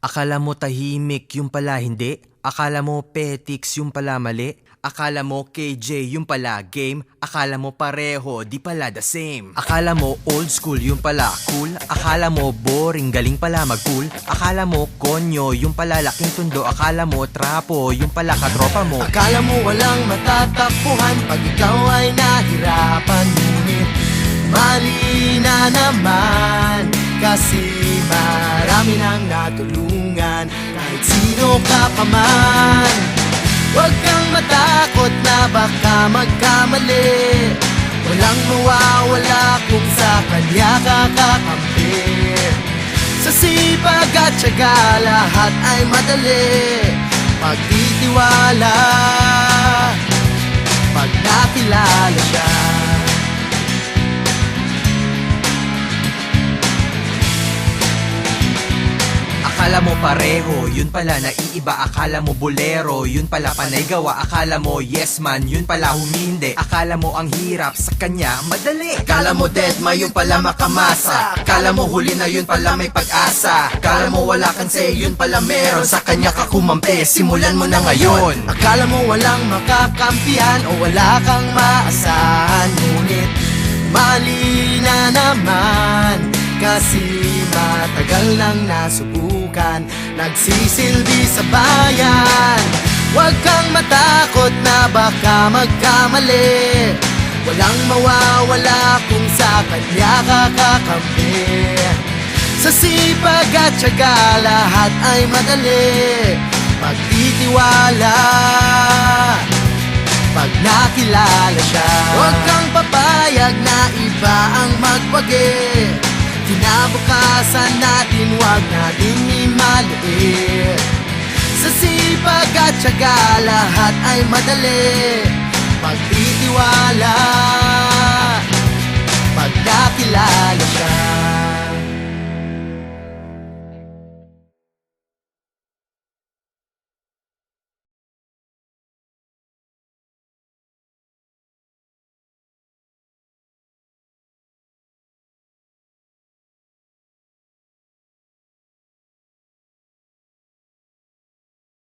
Akala mo tahimik, yung pala hindi. Akala mo petix, yung pala mali. Akala mo KJ, yung pala game. Akala mo pareho, di pala the same. Akala mo old school, yung pala cool. Akala mo boring, galing pala mag-cool. Akala mo konyo, yung pala laking tundo. Akala mo trapo, yung pala katropa mo. Akala mo walang matatakbuhan Pag ikaw ay nahirapan Ngunit mali na naman Kasi marami nang natulungan Kahit sino ka pa man. Huwag kang matakot na baka magkamali. Walang mawawala kung sa kanya kakakampi Sa sipag at syaga lahat ay madali. Pagtitiwala Akala mo pareho, yun pala naiiba. Akala mo bolero, yun pala panay gawa. Akala mo yes man, yun pala humindi Akala mo ang hirap sa kanya, madali. Kala mo dead ma yun pala makamasa. Kala mo huli na yun pala may pag-asa. Kala mo wala kang say yun pala meron Sa kanya ka kumampi, simulan mo na ngayon. Akala mo walang makakampihan O wala kang maasahan. Ngunit mali na naman Kasi matagal nang nasubukan. Nagsisilbi sa bayan. Huwag kang matakot na baka magkamali. Walang mawawala kung sa kanya kakakampi. Sa sipag at syaga lahat ay madali. Pagtitiwala Pag nakilala siya. Huwag kang papayag na iba ang magwagi Kinabukasan natin wag nating imaliit. Sa sipag at syaga lahat ay madali. Pagtitiwala Pag nakilala siya